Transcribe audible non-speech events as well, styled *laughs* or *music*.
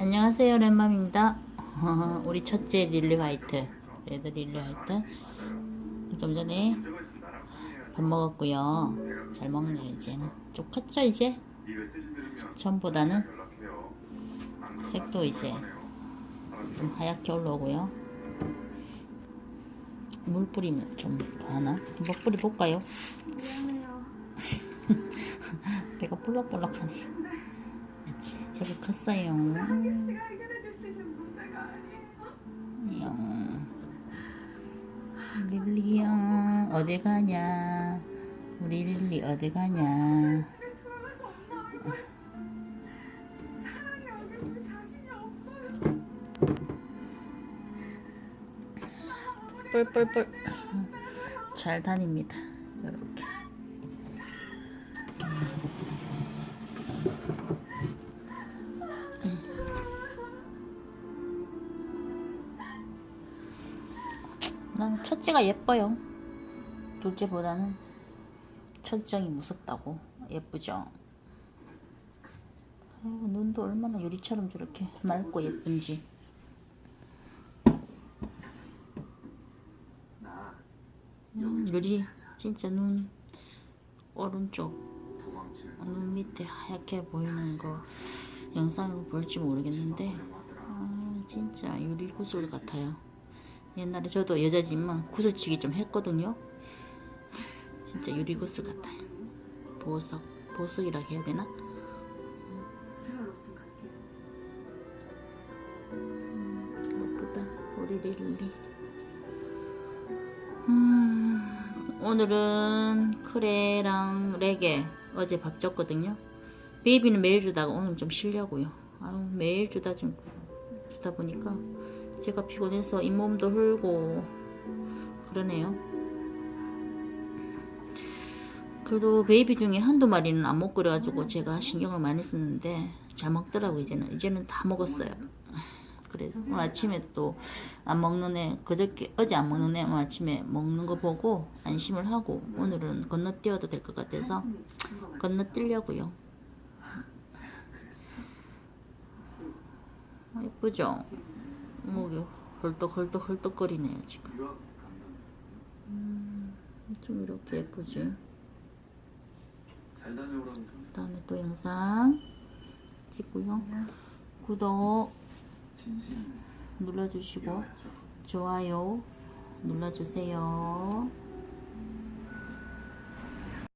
안녕하세요 랩맘입니다. *laughs* 우리 첫째 릴리 화이트. 레드 릴리 화이트. 좀 전에 밥 먹었고요. 잘 먹네요 이제는 좀 컸죠 이제? 전보다는 색도 이제 좀 하얗게 올라오고요. 물 뿌리면 좀 더 하나? 한번 뿌려볼까요? 미안해요. *laughs* 배가 볼록볼록하네 제가 컸어요. 영. 릴리야 어디 가냐 우리 릴리 어디 가냐. 뿔뿔뿔 잘 다닙니다 이렇게 난 첫째가 예뻐요. 둘째보다는 첫째이 무섭다고. 예쁘죠? 아이고, 눈도 얼마나 유리처럼 저렇게 맑고 예쁜지. 음, 유리 진짜 눈 오른쪽 눈 밑에 하얗게 보이는 거 영상을 볼지 모르겠는데 아 진짜 유리 구슬 같아요 옛날에 저도 여자지만 구슬치기 좀 했거든요. 진짜 유리 구슬 같아요. 보석 보석이라 해야 되나? 예쁘다 우리 릴리 음, 오늘은 크레랑 레게 어제 밥 줬거든요. 베이비는 매일 주다가 오늘 좀 쉬려고요. 아유, 매일 주다 좀 주다 보니까 제가 피곤해서 잇몸도 흘고 그러네요. 그래도 베이비 중에 한두 마리는 안 먹고 그래가지고 제가 신경을 많이 쓰는데 잘 먹더라고 이제는 이제는 다 먹었어요. 그래서 오늘 아침에 또 안 먹는 애 그저께 어제 안 먹는 애 오늘 아침에 먹는 거 보고 안심을 하고 오늘은 건너뛰어도 될 것 같아서 건너뛰려고요. 아, 예쁘죠? 목이 헐떡헐떡 헐떡거리네요 지금. 음, 좀 이렇게 예쁘지. 잘 다녀오라는 다음에 또 영상 찍고요. 구독 눌러주시고. 좋아요 눌러주세요.